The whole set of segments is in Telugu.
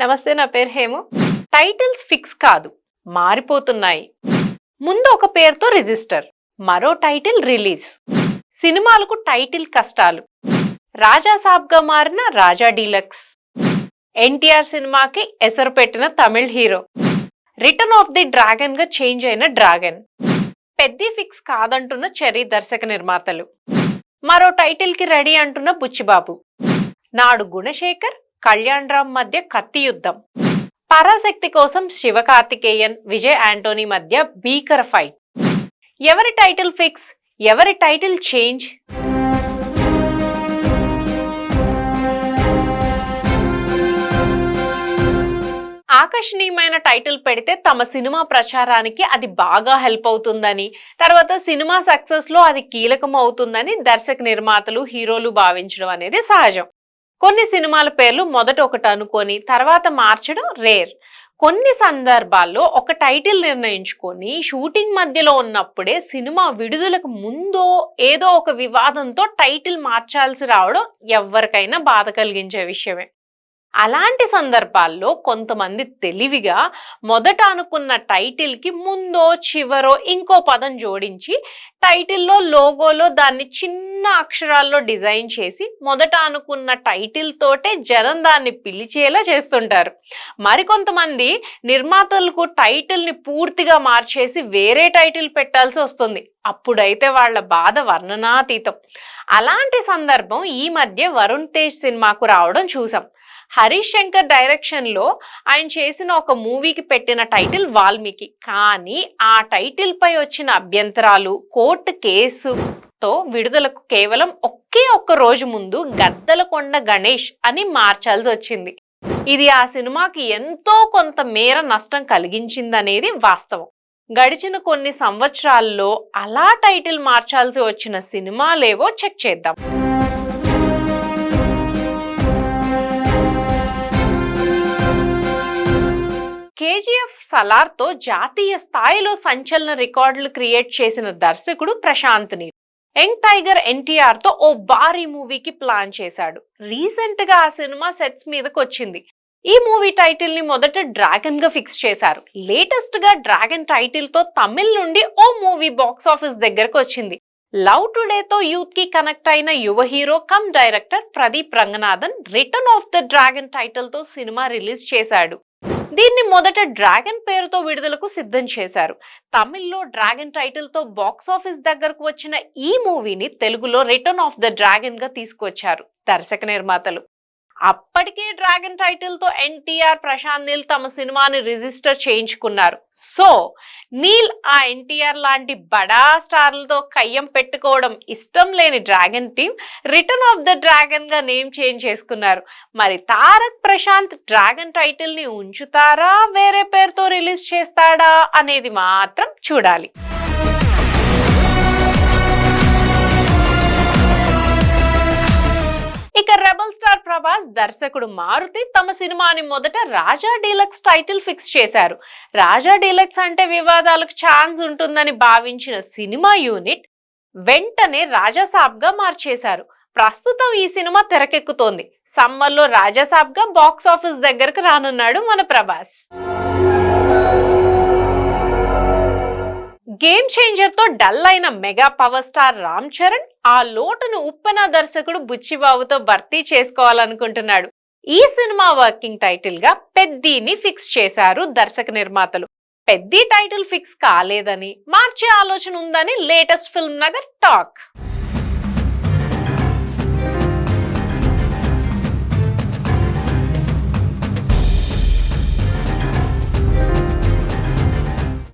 నమస్తే నా పేరు హేము. టైటిల్స్ ఫిక్స్ కాదు మారిపోతున్నాయి. ముందు ఒక పేరుతో రిజిస్టర్ మరో టైటిల్ రిలీజ్ సినిమాలకు టైటిల్ కష్టాలు. రాజా సాబ్గా మారిన రాజా డీలక్స్ ఎన్టీఆర్ సినిమాకి ఎసరు పెట్టిన Tamil hero. Return of the డ్రాగన్గా change అయిన డ్రాగన్ పెద్ద ఫిక్స్ కాదంటున్న చెరీ దర్శక నిర్మాతలు. మరో టైటిల్కి రెడీ అంటున్న బుచ్చిబాబు. నాడు గుణశేఖర్ కళ్యాణ్ రామ్ మధ్య కత్తి యుద్ధం. పరాశక్తి కోసం శివకార్తికేయన్ విజయ్ యాంటోనీ మధ్య భీకర ఫైట్. ఎవరి టైటిల్ ఫిక్స్? ఎవరి టైటిల్ చేంజ్? ఆకర్షణీయమైన టైటిల్ పెడితే తమ సినిమా ప్రచారానికి అది బాగా హెల్ప్ అవుతుందని తర్వాత సినిమా సక్సెస్లో అది కీలకం అవుతుందని దర్శక నిర్మాతలు హీరోలు భావించడం అనేది సహజం. కొన్ని సినిమాల పేర్లు మొదట ఒకటి అనుకొని తర్వాత మార్చడం రేర్ కొన్ని సందర్భాల్లో ఒక టైటిల్ నిర్ణయించుకొని షూటింగ్ మధ్యలో ఉన్నప్పుడే సినిమా విడుదలకు ముందో ఏదో ఒక వివాదంతో టైటిల్ మార్చాల్సి రావడం ఎవరికైనా బాధ కలిగించే విషయమే. అలాంటి సందర్భాల్లో కొంతమంది తెలివిగా మొదట అనుకున్న టైటిల్కి ముందో చివరో ఇంకో పదం జోడించి టైటిల్లో లోగోలో దాన్ని చిన్న అక్షరాల్లో డిజైన్ చేసి మొదట అనుకున్న టైటిల్ తోటే జనం దాన్ని పిలిచేలా చేస్తుంటారు. మరికొంతమంది నిర్మాతలకు టైటిల్ని పూర్తిగా మార్చేసి వేరే టైటిల్ పెట్టాల్సి వస్తుంది. అప్పుడైతే వాళ్ళ బాధ వర్ణనాతీతం. అలాంటి సందర్భం ఈ మధ్య వరుణ్ తేజ్ సినిమాకు రావడం చూసాం. హరీష్ శంకర్ డైరెక్షన్లో ఆయన చేసిన ఒక మూవీకి పెట్టిన టైటిల్ వాల్మీకి. కానీ ఆ టైటిల్ పై వచ్చిన అభ్యంతరాలు కోర్టు కేసుతో విడుదలకు కేవలం ఒకే ఒక్క రోజు ముందు గద్దలకొండ గణేష్ అని మార్చాల్సి వచ్చింది. ఇది ఆ సినిమాకి ఎంతో కొంత మేర నష్టం కలిగించిందనేది వాస్తవం. గడిచిన కొన్ని సంవత్సరాల్లో అలా టైటిల్ మార్చాల్సి వచ్చిన సినిమాలేవో చెక్ చేద్దాం. కేజీఎఫ్ సలార్తో జాతీయ స్థాయిలో సంచలన రికార్డులు క్రియేట్ చేసిన దర్శకుడు ప్రశాంత్ నీల్. యంగ్ టైగర్ ఎన్టీఆర్తో ఓ భారీ మూవీకి ప్లాన్ చేశాడు. రీసెంట్గా ఆ సినిమా సెట్స్ మీదకి వచ్చింది ఈ మూవీ టైటిల్ని మొదట డ్రాగన్గా ఫిక్స్ చేశారు. లేటెస్ట్గా డ్రాగన్ టైటిల్తో తమిళ్ నుండి ఓ మూవీ బాక్స్ ఆఫీస్ దగ్గరకు వచ్చింది లవ్ టుడేతో యూత్కి కనెక్ట్ అయిన యువ hero come director Pradeep Ranganathan return of the dragon టైటిల్తో సినిమా రిలీజ్ చేశాడు. దీన్ని మొదట డ్రాగన్ పేరుతో విడుదలకు సిద్ధం చేశారు. తమిళ్ళో డ్రాగన్ టైటిల్తో బాక్స్ ఆఫీస్ దగ్గరకు వచ్చిన ఈ మూవీని తెలుగులో రిటర్న్ ఆఫ్ ద డ్రాగన్గా తీసుకొచ్చారు దర్శక నిర్మాతలు. అప్పటికే డ్రాగన్ టైటిల్తో ఎన్టీఆర్ ప్రశాంత్ నీల్ తమ సినిమాని రిజిస్టర్ చేయించుకున్నారు. సో నీల్ ఆ ఎన్టీఆర్ లాంటి బడా స్టార్లతో కయ్యం పెట్టుకోవడం ఇష్టం లేని dragon team return of the డ్రాగన్గా name change చేసుకున్నారు. మరి తారక్ ప్రశాంత్ డ్రాగన్ టైటిల్ని ఉంచుతారా? వేరే పేరుతో రిలీజ్ చేస్తాడా? అనేది మాత్రం చూడాలి. ఇక రెబల్ స్టార్ ప్రభాస్ దర్శకుడు మారుతి తమ సినిమాని మొదట రాజా డీలక్స్ టైటిల్ ఫిక్స్ చేశారు. రాజా డీలక్స్ అంటే వివాదాలకు ఛాన్స్ ఉంటుందని భావించిన సినిమా యూనిట్ వెంటనే రాజాసాబ్గా మార్చేశారు. ప్రస్తుతం ఈ సినిమా తెరకెక్కుతోంది. సమ్మర్లో రాజాసాబ్గా బాక్స్ ఆఫీస్ దగ్గరకు రానున్నాడు మన ప్రభాస్. గేమ్ చేంజర్తో డల్ అయిన mega power star Ram Charan ఆ లోటును ఉప్పెన దర్శకుడు బుచ్చిబాబుతో భర్తీ చేసుకోవాలనుకుంటున్నాడు. ఈ సినిమా వర్కింగ్ టైటిల్గా పెద్దీని ఫిక్స్ చేశారు దర్శక నిర్మాతలు. పెద్ది టైటిల్ ఫిక్స్ కాలేదని మార్చే ఆలోచన ఉందని లేటెస్ట్ ఫిల్మ్ నగర్ టాక్.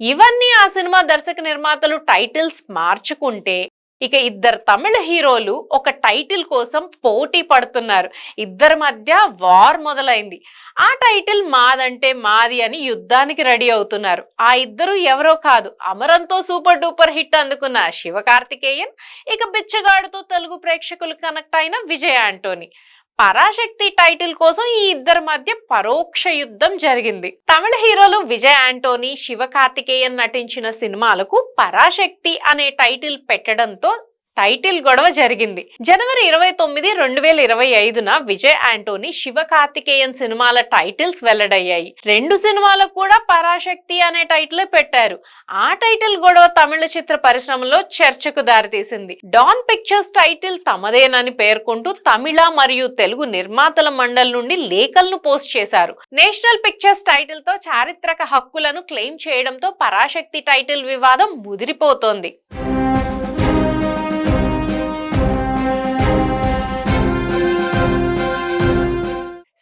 ఇవన్నీ ఆ సినిమా దర్శక నిర్మాతలు టైటిల్స్ మార్చుకుంటే ఇక ఇద్దరు తమిళ హీరోలు ఒక టైటిల్ కోసం పోటీ పడుతున్నారు. ఇద్దరి మధ్య వార్ మొదలైంది. ఆ టైటిల్ మాదంటే మాది అని యుద్ధానికి రెడీ అవుతున్నారు. ఆ ఇద్దరు ఎవరో కాదు. అమరంతో సూపర్ డూపర్ హిట్ అందుకున్న శివకార్తికేయన్ ఇక బిచ్చగాడుతో తెలుగు ప్రేక్షకులు కనెక్ట్ అయిన విజయ్ ఆంటోనీ. పరాశక్తి టైటిల్ కోసం ఈ ఇద్దరి మధ్య పరోక్ష యుద్ధం జరిగింది. తమిళ హీరోలు విజయ్ ఆంటోనీ శివ కార్తికేయన్ నటించిన సినిమాలకు పరాశక్తి అనే టైటిల్ పెట్టడంతో టైటిల్ గొడవ జరిగింది. జనవరి ఇరవై తొమ్మిది రెండు వేల ఇరవై ఐదున విజయ్ ఆంటోనీ శివ కార్తికేయన్ సినిమాల టైటిల్స్ వెల్లడయ్యాయి. రెండు సినిమాలకు కూడా పరాశక్తి అనే టైటిల్ పెట్టారు. ఆ టైటిల్ గొడవ తమిళ చిత్ర పరిశ్రమలో చర్చకు దారితీసింది. డాన్ పిక్చర్స్ టైటిల్ తమదేనని పేర్కొంటూ తమిళ మరియు తెలుగు నిర్మాతల మండలి నుండి లేఖలను పోస్ట్ చేశారు. నేషనల్ పిక్చర్స్ టైటిల్తో చారిత్రక హక్కులను క్లెయిమ్ చేయడంతో పరాశక్తి టైటిల్ వివాదం ముదిరిపోతోంది.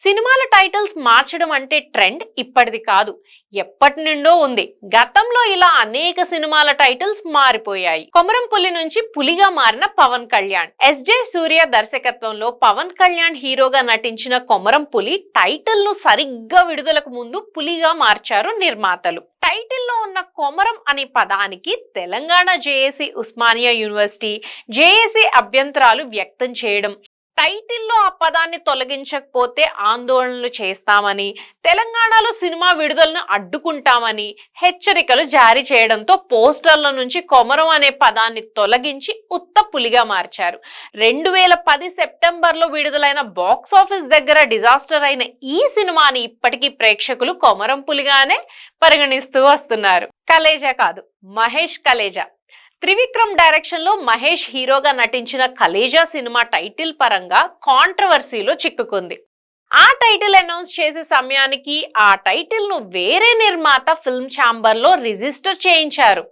సినిమాల టైటిల్స్ మార్చడం అంటే ట్రెండ్ ఇప్పటిది కాదు. ఎప్పటి నుండో ఉంది. గతంలో ఇలా అనేక సినిమాల టైటిల్స్ మారిపోయాయి. కొమరం పులి నుంచి పులిగా మారిన పవన్ కళ్యాణ్ ఎస్జే సూర్య దర్శకత్వంలో పవన్ కళ్యాణ్ హీరోగా నటించిన కొమరం పులి టైటిల్ను సరిగ్గా విడుదలకు ముందు పులిగా మార్చారు నిర్మాతలు. టైటిల్లో ఉన్న కొమరం అనే పదానికి Telangana JAC Osmania university JAC అభ్యంతరాలు వ్యక్తం చేయడం టైటిల్లో ఆ పదాన్ని తొలగించకపోతే ఆందోళనలు చేస్తామని తెలంగాణలో సినిమా విడుదలను అడ్డుకుంటామని హెచ్చరికలు జారీ చేయడంతో పోస్టర్ల నుంచి కొమరం అనే పదాన్ని తొలగించి ఉత్త పులిగా మార్చారు. రెండు వేల పది సెప్టెంబర్లో విడుదలైన బాక్స్ ఆఫీస్ దగ్గర డిజాస్టర్ అయిన ఈ సినిమాని ఇప్పటికీ ప్రేక్షకులు కొమరం పులిగానే పరిగణిస్తూ వస్తున్నారు. కలేజా కాదు మహేష్ కలేజా. త్రివిక్రమ్ డైరెక్షన్లో మహేష్ హీరోగా నటించిన కలేజా సినిమా టైటిల్ పరంగా కాంట్రవర్సీలో చిక్కుకుంది. ఆ టైటిల్ అనౌన్స్ చేసే సమయానికి ఆ టైటిల్ను వేరే నిర్మాత ఫిల్మ్ ఛాంబర్లో రిజిస్టర్ చేయించారు.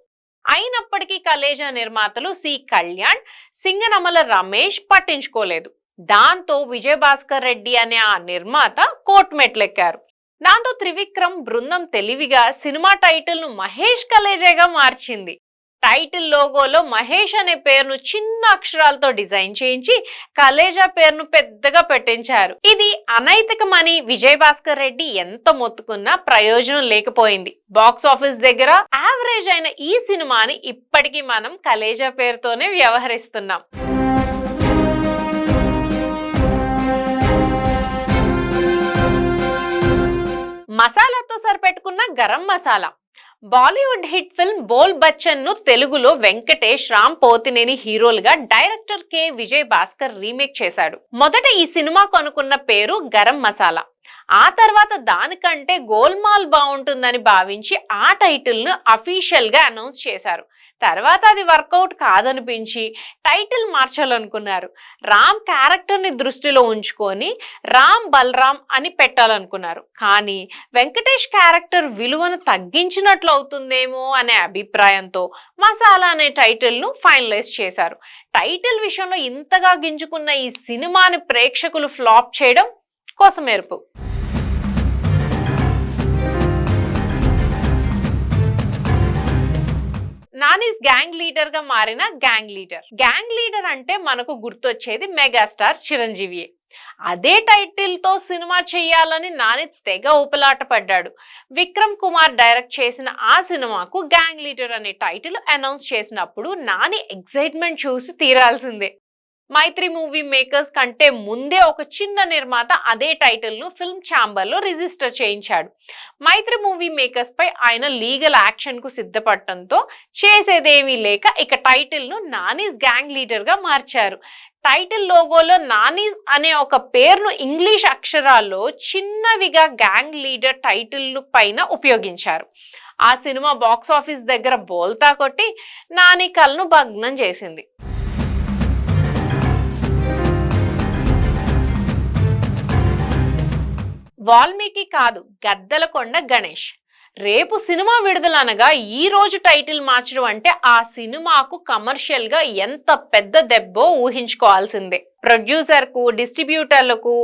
అయినప్పటికీ కలేజా నిర్మాతలు సి కళ్యాణ్ సింగనమల రమేష్ పట్టించుకోలేదు. దాంతో విజయభాస్కర్ రెడ్డి అనే ఆ నిర్మాత కోర్టు మెట్లెక్కారు. దాంతో త్రివిక్రమ్ బృందం తెలివిగా సినిమా టైటిల్ను మహేష్ కలేజాగా మార్చింది. టైటిల్ లోగోలో మహేష్ అనే పేరును చిన్న అక్షరాలతో డిజైన్ చేయించి కలేజా పేరును పెద్దగా పెట్టించారు. ఇది అనైతికమని విజయ్ భాస్కర్ రెడ్డి ఎంత మొత్తుకున్నా ప్రయోజనం లేకపోయింది. బాక్స్ ఆఫీస్ దగ్గర యావరేజ్ అయిన ఈ సినిమాని ఇప్పటికీ మనం కలేజా పేరుతోనే వ్యవహరిస్తున్నాం. మసాలాతో సరిపెట్టుకున్న Garam Masala. Bollywood hit film Bol బచ్చన్ను తెలుగులో వెంకటేష్ రామ్ పోతినేని హీరోలుగా director K. Vijay Bhaskar remake చేశాడు. మొదట ఈ సినిమాకు అనుకున్న పేరు గరం మసాలా. ఆ తర్వాత దానికంటే గోల్మాల్ బాగుంటుందని భావించి ఆ టైటిల్ను అఫీషియల్గా అనౌన్స్ చేశారు. తర్వాత అది వర్కౌట్ కాదనిపించి టైటిల్ మార్చాలనుకున్నారు. రామ్ క్యారెక్టర్ని దృష్టిలో ఉంచుకొని రామ్ బలరామ్ అని పెట్టాలనుకున్నారు. కానీ వెంకటేష్ క్యారెక్టర్ విలువను తగ్గించినట్లు అవుతుందేమో అనే అభిప్రాయంతో మసాలా అనే టైటిల్ను ఫైనలైజ్ చేశారు. టైటిల్ విషయంలో ఇంతగా గింజుకున్న ఈ సినిమాని ప్రేక్షకులు ఫ్లాప్ చేయడం కోసమేర్పు. నానీస్ గ్యాంగ్ లీడర్గా మారిన గ్యాంగ్ లీడర్. గ్యాంగ్ లీడర్ అంటే మనకు గుర్తొచ్చేది మెగాస్టార్ చిరంజీవియే అదే టైటిల్తో సినిమా చేయాలని నాని తెగ ఊపలాట పడ్డాడు. విక్రమ్ కుమార్ డైరెక్ట్ చేసిన ఆ సినిమాకు గ్యాంగ్ లీడర్ అనే టైటిల్ అనౌన్స్ చేసినప్పుడు నాని ఎక్సైట్మెంట్ చూసి తీరాల్సిందే. మైత్రి మూవీ మేకర్స్ కంటే ముందే ఒక చిన్న నిర్మాత అదే టైటిల్ను ఫిల్మ్ ఛాంబర్లో రిజిస్టర్ చేయించాడు. మైత్రి మూవీ మేకర్స్ పై ఆయన లీగల్ యాక్షన్కు సిద్ధపడటంతో చేసేదేమీ లేక ఇక టైటిల్ను నానీస్ గ్యాంగ్ లీడర్గా మార్చారు. టైటిల్ లోగోలో నానీస్ అనే ఒక పేరును ఇంగ్లీష్ అక్షరాల్లో చిన్నవిగా గ్యాంగ్ లీడర్ టైటిల్ పైన ఉపయోగించారు. ఆ సినిమా బాక్స్ ఆఫీస్ దగ్గర బోల్తా కొట్టి నాని కలను భగ్నం చేసింది. వాల్మీకి కాదు గద్దలకొండ గణేష్. రేపు సినిమా విడుదల అనగా ఈ రోజు టైటిల్ మార్చడం అంటే ఆ సినిమాకు కమర్షియల్గా ఎంత పెద్ద దెబ్బో ఊహించుకోవాల్సిందే. ప్రొడ్యూసర్కు డిస్ట్రిబ్యూటర్లకు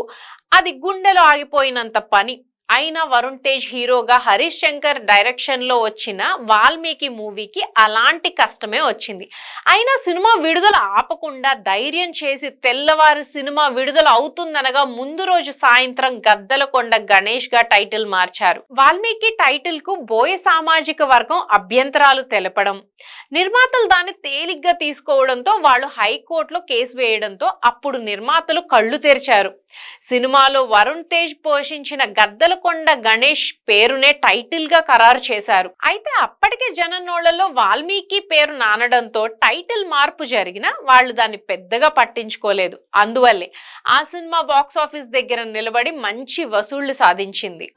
అది గుండెలో ఆగిపోయినంత పని. అయినా వరుణ్ తేజ్ హీరోగా హరీష్ శంకర్ డైరెక్షన్లో వచ్చిన వాల్మీకి మూవీకి అలాంటి కష్టమే వచ్చింది. అయినా సినిమా విడుదల ఆపకుండా ధైర్యం చేసి తెల్లవారు సినిమా విడుదల అవుతుందనగా ముందు రోజు సాయంత్రం గద్దలకొండ గణేష్గా టైటిల్ మార్చారు. వాల్మీకి టైటిల్కు బోయ సామాజిక వర్గం అభ్యంతరాలు తెలపడం నిర్మాతలు దాన్ని తేలిగ్గా తీసుకోవడంతో వాళ్ళు హైకోర్టులో కేసు వేయడంతో అప్పుడు నిర్మాతలు కళ్ళు తెరిచారు. సినిమాలో వరుణ్ తేజ్ పోషించిన గద్దలకొండ గణేష్ పేరునే టైటిల్గా ఖరారు చేశారు. అయితే అప్పటికే జననోళ్ళలో వాల్మీకి పేరు నానడంతో టైటిల్ మార్పు జరిగినా వాళ్ళు దాన్ని పెద్దగా పట్టించుకోలేదు. అందువల్లే ఆ సినిమా బాక్స్ ఆఫీస్ దగ్గర నిలబడి మంచి వసూళ్ళు సాధించింది.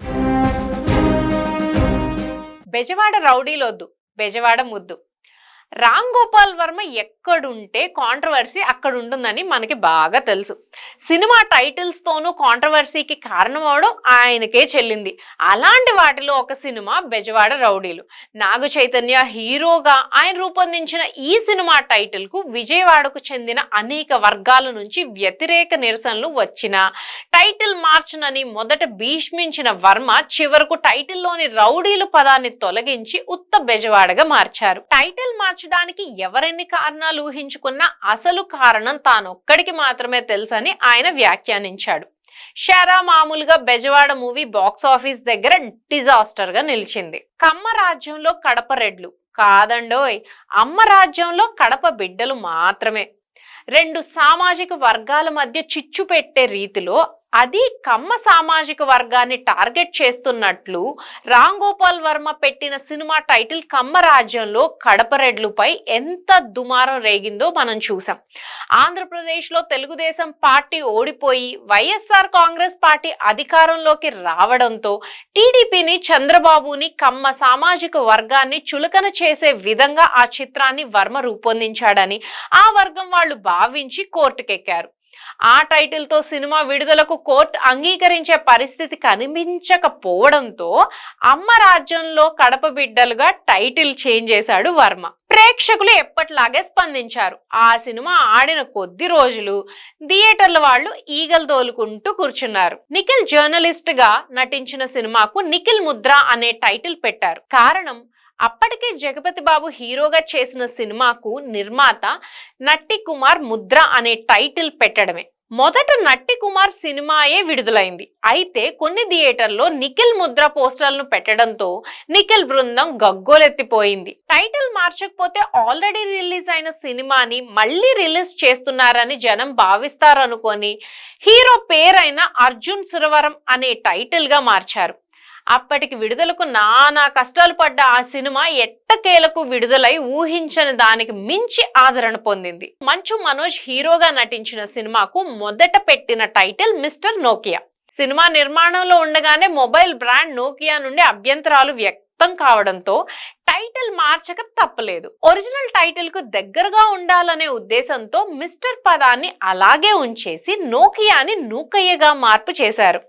బెజవాడ రౌడీలొద్దు బెజవాడ ముద్దు. రామ్ గోపాల్ వర్మ ఎక్కడుంటే కాంట్రవర్సీ అక్కడ ఉంటుందని మనకి బాగా తెలుసు. సినిమా టైటిల్స్తోనూ కాంట్రవర్సీకి కారణం అవడం ఆయనకే చెల్లింది. అలాంటి వాటిలో ఒక సినిమా బెజవాడ రౌడీలు. నాగ చైతన్య హీరోగా ఆయన రూపొందించిన ఈ సినిమా టైటిల్కు విజయవాడకు చెందిన అనేక వర్గాల నుంచి వ్యతిరేక నిరసనలు వచ్చిన టైటిల్ మార్చనని మొదట భీష్మించిన వర్మ చివరకు టైటిల్లోని రౌడీలు పదాన్ని తొలగించి ఉత్త బెజవాడగా మార్చారు. టైటిల్ మార్చడానికి ఎవరెన్ని కారణాలు ఊహించుకున్నా అసలు కారణం తానొక్కడికి మాత్రమే తెలుసని ఆయన వ్యాఖ్యానించాడు. షారా మామూలుగా బెజవాడ మూవీ బాక్స్ ఆఫీస్ దగ్గర డిజాస్టర్గా నిలిచింది. కమ్మ రాజ్యంలో కడప రెడ్లు. కాదండోయ్ అమ్మ రాజ్యంలో కడప బిడ్డలు మాత్రమే. రెండు సామాజిక వర్గాల మధ్య చిచ్చు పెట్టే రీతిలో అది కమ్మ సామాజిక వర్గాన్ని టార్గెట్ చేస్తున్నట్లు రామ్ గోపాల్ వర్మ పెట్టిన సినిమా టైటిల్ కమ్మ రాజ్యంలో కడపరెడ్లుపై ఎంత దుమారం రేగిందో మనం చూసాం. ఆంధ్రప్రదేశ్లో తెలుగుదేశం పార్టీ ఓడిపోయి వైఎస్ఆర్ కాంగ్రెస్ పార్టీ అధికారంలోకి రావడంతో టీడీపీని చంద్రబాబుని కమ్మ సామాజిక వర్గాన్ని చులకన చేసే విధంగా ఆ చిత్రాన్ని వర్మ రూపొందించాడని ఆ వర్గం వాళ్ళు భావించి కోర్టుకెక్కారు. ఆ టైటిల్తో సినిమా విడుదలకు కోర్టు అంగీకరించే పరిస్థితి కనిపించకపోవడంతో అమ్మ రాజ్యంలో కడప బిడ్డలుగా టైటిల్ చేంజ్ చేశాడు వర్మ. ప్రేక్షకులు ఎప్పట్లాగే స్పందించారు. ఆ సినిమా ఆడిన కొద్ది రోజులు థియేటర్ల వాళ్ళు ఈగలు తోలుకుంటూ కూర్చున్నారు. నిఖిల్ జర్నలిస్ట్గా నటించిన సినిమాకు నిఖిల్ ముద్ర అనే టైటిల్ పెట్టారు. కారణం అప్పటికే జగపతి బాబు హీరోగా చేసిన సినిమాకు నిర్మాత నట్టి కుమార్ ముద్ర అనే టైటిల్ పెట్టడమే. మొదట నట్టి కుమార్ సినిమాయే విడుదలైంది. అయితే కొన్ని థియేటర్లో నిఖిల్ ముద్ర పోస్టర్లను పెట్టడంతో నిఖిల్ బృందం గగ్గోలెత్తిపోయింది. టైటిల్ మార్చకపోతే ఆల్రెడీ రిలీజ్ అయిన సినిమాని మళ్ళీ రిలీజ్ చేస్తున్నారని జనం భావిస్తారనుకొని హీరో పేరైన అర్జున్ సురవరం అనే టైటిల్గా మార్చారు. అప్పటికి విడుదలకు నానా కష్టాలు పడ్డ ఆ సినిమా ఎట్టకేలకు విడుదలై ఊహించని దానికి మించి ఆదరణ పొందింది. మంచు మనోజ్ హీరోగా నటించిన సినిమాకు మొదట పెట్టిన టైటిల్ మిస్టర్ నోకియా. సినిమా నిర్మాణంలో ఉండగానే మొబైల్ బ్రాండ్ నోకియా నుండి అభ్యంతరాలు వ్యక్తం కావడంతో టైటిల్ మార్చక తప్పలేదు. ఒరిజినల్ టైటిల్కు దగ్గరగా ఉండాలనే ఉద్దేశంతో మిస్టర్ పదాన్ని అలాగే ఉంచేసి నోకియాని నూకయ్యగా మార్పు చేశారు.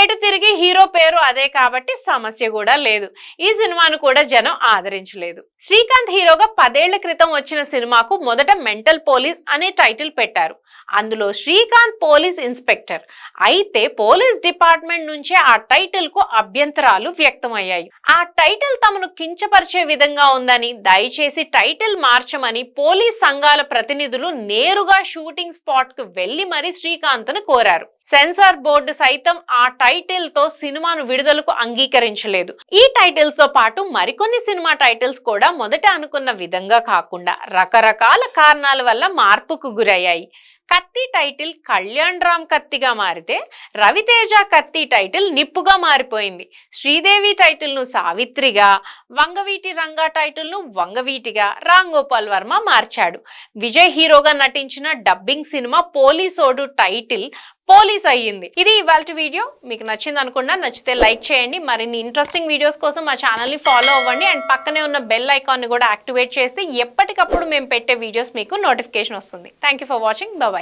ఎటు తిరిగి హీరో పేరు అదే కాబట్టి సమస్య కూడా లేదు. ఈ సినిమాను కూడా జనం ఆదరించలేదు. శ్రీకాంత్ హీరోగా పదేళ్ళ క్రితం వచ్చిన సినిమాకు మొదట మెంటల్ పోలీస్ అనే టైటిల్ పెట్టారు. అందులో శ్రీకాంత్ పోలీస్ ఇన్స్పెక్టర్. అయితే పోలీస్ డిపార్ట్మెంట్ నుంచే ఆ టైటిల్కు అభ్యంతరాలు వ్యక్తమయ్యాయి. ఆ టైటిల్ తమను కించపరిచే విధంగా ఉందని దయచేసి టైటిల్ మార్చమని పోలీస్ సంఘాల ప్రతినిధులు నేరుగా షూటింగ్ స్పాట్కు వెళ్ళి మరీ శ్రీకాంత్ను కోరారు. సెన్సార్ బోర్డు సైతం ఆ టైటిల్తో సినిమాను విడుదలకు అంగీకరించలేదు. ఈ టైటిల్స్తో పాటు మరికొన్ని సినిమా టైటిల్స్ కూడా మొదట అనుకున్న విధంగా కాకుండా రకరకాల కారణాల వల్ల మార్పుకు గురయ్యాయి. కత్తి టైటిల్ కళ్యాణ్ రామ్ కత్తిగా మారితే రవితేజ కత్తి టైటిల్ నిప్పుగా మారిపోయింది. శ్రీదేవి టైటిల్ను సావిత్రిగా వంగవీటి రంగా టైటిల్ను వంగవీటిగా రామ్ గోపాల్ వర్మ మార్చాడు. విజయ్ హీరోగా నటించిన డబ్బింగ్ సినిమా పోలీసోడు టైటిల్ పోలీస్ అయ్యింది. ఇది ఇవాళ వీడియో. మీకు నచ్చింది అనుకున్నా నచ్చితే లైక్ చేయండి. మరిన్ని ఇంట్రెస్టింగ్ వీడియోస్ కోసం మా ఛానల్ని ఫాలో అవ్వండి. అండ్ పక్కనే ఉన్న బెల్ ఐకాన్ని కూడా యాక్టివేట్ చేస్తే ఎప్పటికప్పుడు మేము పెట్టే వీడియోస్ మీకు నోటిఫికేషన్ వస్తుంది. Thank for watching bye